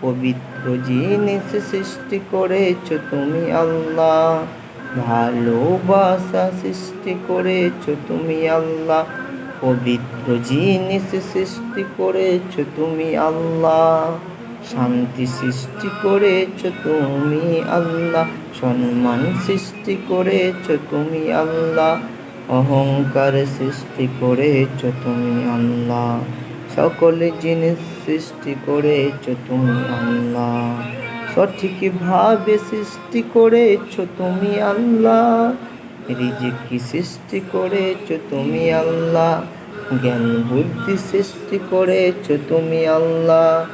পবিত্র জিনিস সৃষ্টি করেছ তুমি আল্লাহ। ভালোবাসা সৃষ্টি করেছ তুমি আল্লাহ। পবিত্র জিনিস সৃষ্টি করেছ তুমি আল্লাহ। শান্তি সৃষ্টি করেছ তুমি আল্লাহ। সম্মান সৃষ্টি করেছ তুমি আল্লাহ। অহংকার সৃষ্টি করেছ তুমি আল্লাহ। সকল জিনিস সৃষ্টি করেছ তুমি আল্লাহ। সঠিকভাবে সৃষ্টি করেছ তুমি আল্লাহ। রিজিকি সৃষ্টি করেছ তুমি আল্লাহ। জ্ঞান বুদ্ধি সৃষ্টি করেছ তুমি আল্লাহ।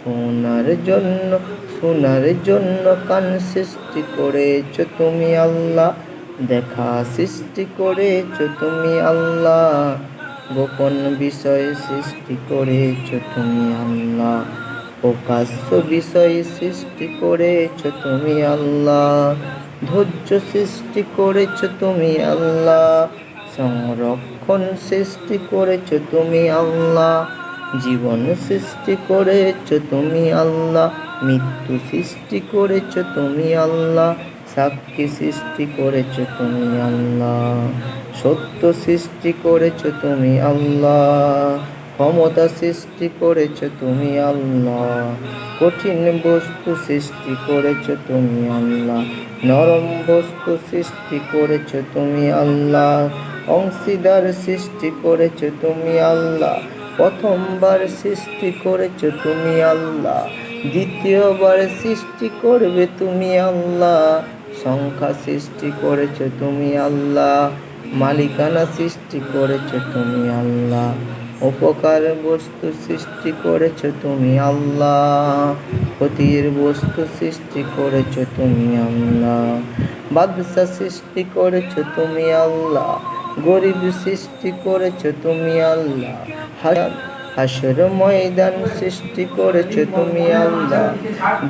শোনার জন্য শোনার জন্য কান সৃষ্টি করেছ তুমি আল্লাহ। দেখা সৃষ্টি করেছ তুমি আল্লাহ। গোপন বিষয় সৃষ্টি করেছ তুমি আল্লাহ। প্রকাশ্য বিষয় সৃষ্টি করেছ তুমি আল্লাহ। ধৈর্য সৃষ্টি করেছ তুমি আল্লাহ। সংরক্ষণ সৃষ্টি করেছ তুমি আল্লাহ। জীবন সৃষ্টি করেছ তুমি আল্লাহ। মৃত্যু সৃষ্টি করেছ তুমি আল্লাহ। সাক্ষী সৃষ্টি করেছ তুমি আল্লাহ। সত্য সৃষ্টি করেছ তুমি আল্লাহ, ক্ষমতা সৃষ্টি করেছ তুমি আল্লাহ, কঠিন বস্তু সৃষ্টি করেছ তুমি আল্লাহ, নরম বস্তু সৃষ্টি করেছ তুমি আল্লাহ, অংশীদার সৃষ্টি করেছ তুমি আল্লাহ, প্রথমবার সৃষ্টি করেছ তুমি আল্লাহ, দ্বিতীয়বার সৃষ্টি করবে তুমি আল্লাহ, সংখ্যা সৃষ্টি করেছ তুমি আল্লাহ মালিকানা সৃষ্টি করেছ তুমি আল্লাহ। উপকার বস্তু সৃষ্টি করেছ তুমি আল্লাহ। ক্ষতির বস্তু সৃষ্টি করেছ তুমি আল্লাহ। বাদশা সৃষ্টি করেছ তুমি আল্লাহ। গরিব সৃষ্টি করেছ তুমি আল্লাহ। হাসর ময়দান সৃষ্টি করেছ তুমি আল্লাহ।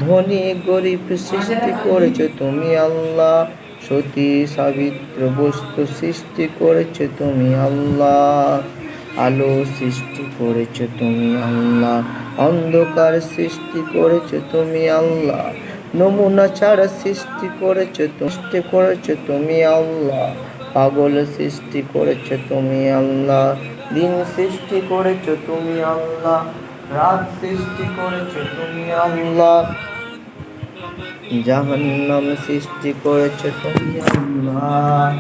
ধনী গরিব সৃষ্টি করেছ তুমি আল্লাহ। সতী সাবিত্র বস্তু সৃষ্টি করেছ তুমি আল্লাহ। আলো সৃষ্টি করেছ তুমি আল্লাহ। অন্ধকার সৃষ্টি করেছ তুমি আল্লাহ। নমুনা ছাড়া সৃষ্টি করেছ তুষ্টি করেছ তুমি আল্লাহ। পাগল সৃষ্টি করেছ তুমি আল্লাহ। দিন সৃষ্টি করেছ তুমি আল্লাহ। রাত সৃষ্টি করেছ তুমি আল্লাহ। জাহান্নাম সৃষ্টি করেছ তুমি আল্লাহ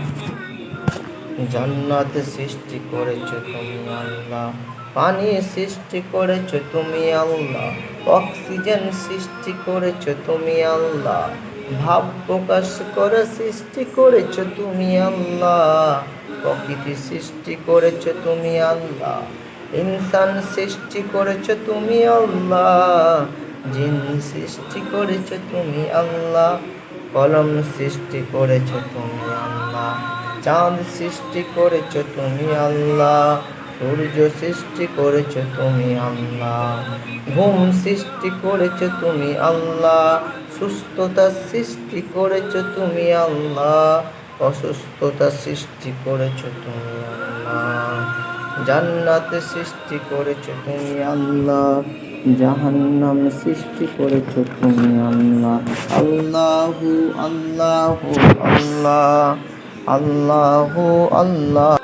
জান্নাত সৃষ্টি করেছ তুমি আল্লাহ। পানি সৃষ্টি করেছ তুমি আল্লাহ। অক্সিজেন সৃষ্টি করেছ তুমি আল্লাহ। ভাব প্রকাশ করে সৃষ্টি করেছ তুমি আল্লাহ। প্রকৃতি সৃষ্টি করেছ তুমি আল্লাহ। ইনসান সৃষ্টি করেছ তুমি আল্লাহ। জিন সৃষ্টি করেছ তুমি আল্লাহ, কলম সৃষ্টি করেছ তুমি আল্লাহ, চাঁদ সৃষ্টি করেছ তুমি আল্লাহ, সূর্য সৃষ্টি করেছ তুমি আল্লাহ, ঘুম সৃষ্টি করেছ তুমি আল্লাহ, সুস্থতা সৃষ্টি করেছ তুমি আল্লাহ, অসুস্থতা সৃষ্টি করেছ তুমি আল্লাহ, জান্নাত সৃষ্টি করেছ তুমি আল্লাহ। জাহান্নাম সৃষ্টি করেছ তুমি আল্লাহ। আল্লাহু আল্লাহু আল্লাহ আল্লাহু আল্লাহ।